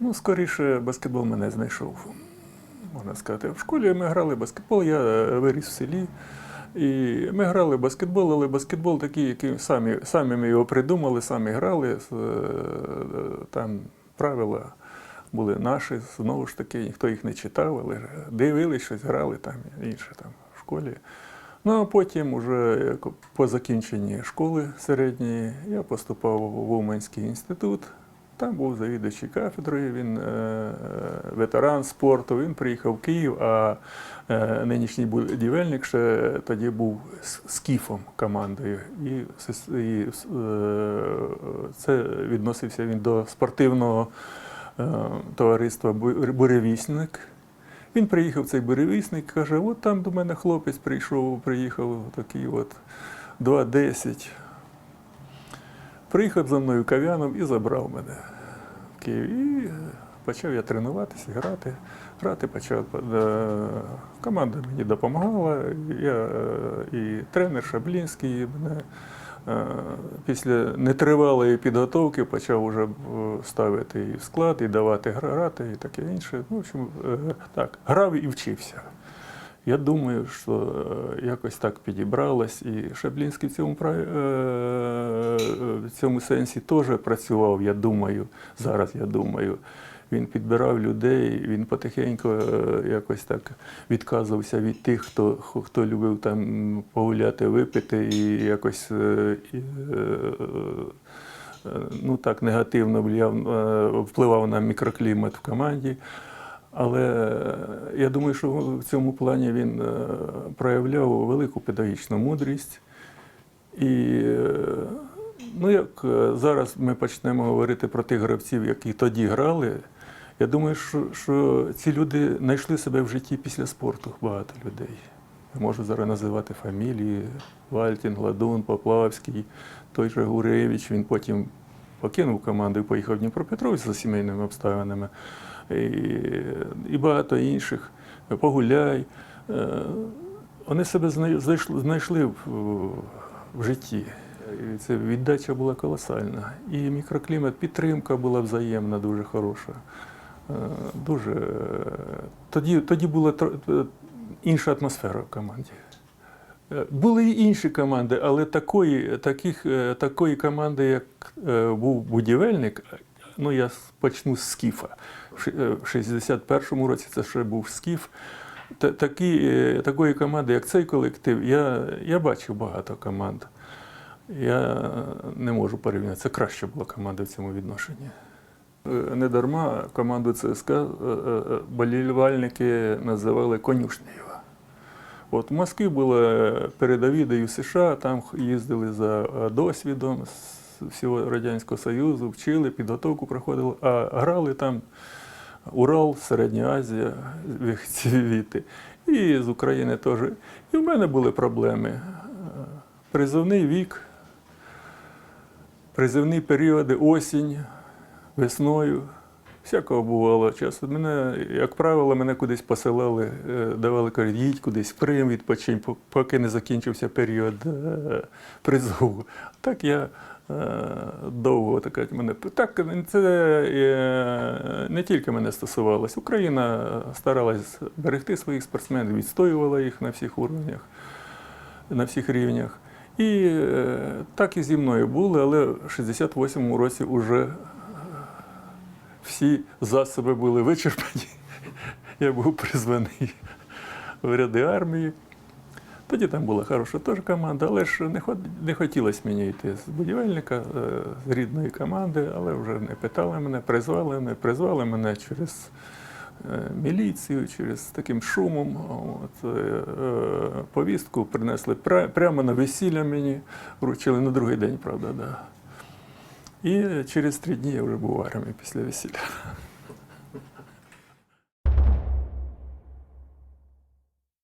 Ну, скоріше, баскетбол мене знайшов. Можна сказати. В школі ми грали баскетбол, я е, виріс в селі. І ми грали баскетбол, але баскетбол такий, який самі, самі ми його придумали, самі грали. Е, Там правила були наші, знову ж таки, ніхто їх не читав, але дивились щось, грали там інше там в школі. Ну а потім, уже по закінченні школи середньої, я поступав в Уманський інститут. Там був завідувачий кафедрою, він е, ветеран спорту, він приїхав в Київ, а е, нинішній будівельник ще тоді був скіфом командою. І, е, це відносився він до спортивного е, товариства «Бу- Буревісник. Він приїхав цей буревісник, каже: от там до мене хлопець прийшов, приїхав такий от 2.10. Приїхав за мною кав'яном і забрав мене в Київ. І почав я тренуватися, грати. Грати почав. Е, Команда мені допомагала. Я, е, і тренер Шаблінський мене е, після нетривалої підготовки почав уже ставити і в склад, і давати грати, і таке інше. Ну, в общем, так, грав і вчився. Я думаю, що е, якось так підібралось, і Шаблінський в цьому, пра- е, в цьому сенсі теж працював, я думаю, зараз я думаю. Він підбирав людей, він потихеньку е, якось так відказувався від тих, хто, хто любив там погуляти, випити і якось е, е, е, ну, так негативно е, впливав на мікроклімат в команді. Але е, я думаю, що в цьому плані він е, проявляв велику педагогічну мудрість. І е, ну, як зараз ми почнемо говорити про тих гравців, які тоді грали, я думаю, що, що ці люди знайшли себе в житті після спорту, багато людей. Я можу зараз називати фамілії: Вальтін, Гладун, Поплавський, той же Гуревич. Він потім покинув команду і поїхав в Дніпропетровськ за сімейними обставинами. І, багато інших. Погуляй. Е, Вони себе знайшли, в, житті. Це віддача була колосальна. І мікроклімат, підтримка була взаємна, дуже хороша. Е, Дуже е, тоді, тоді була інша атмосфера в команді. Були і інші команди, але такої, таких, такої команди, як був будівельник, ну я почну з Скіфа. Е, В 61-му році це ще був Скіф. Такі, е, такої команди, як цей колектив, я, я бачив багато команд. Я не можу порівняти. Це краща була команда в цьому відношенні. Е, Не дарма команду ЦСКА болівальники називали конюшнею. От в Москві були передові до США, там їздили за досвідом всього Радянського Союзу, вчили, підготовку проходили, а грали там Урал, Середня Азія, звідти. І з України теж. І в мене були проблеми. Е, Призовний вік, призовні періоди, осінь, весною. Всякого бувало часу. Мене, як правило, мене кудись посилали, е, давали кажуть, їдь кудись в Крим, відпочинь, поки не закінчився період е, призову. Так я довго так мене так це е, не тільки мене стосувалось. Україна старалась берегти своїх спортсменів, відстоювала їх на всіх уровнях, на всіх рівнях. І е, так і зі мною було, але в 68-му році вже всі засоби були вичерпані. Я був призваний в ряди армії. Тоді там була хороша теж команда, але ж не, не хотілося мені йти з будівельника, е, з рідної команди, але вже не питали мене, призвали мене, призвали мене через е, міліцію, через таким шумом. От, е, повістку принесли прямо на весілля мені, вручили на другий день, правда, да. І через три дні я вже був в армії після весілля.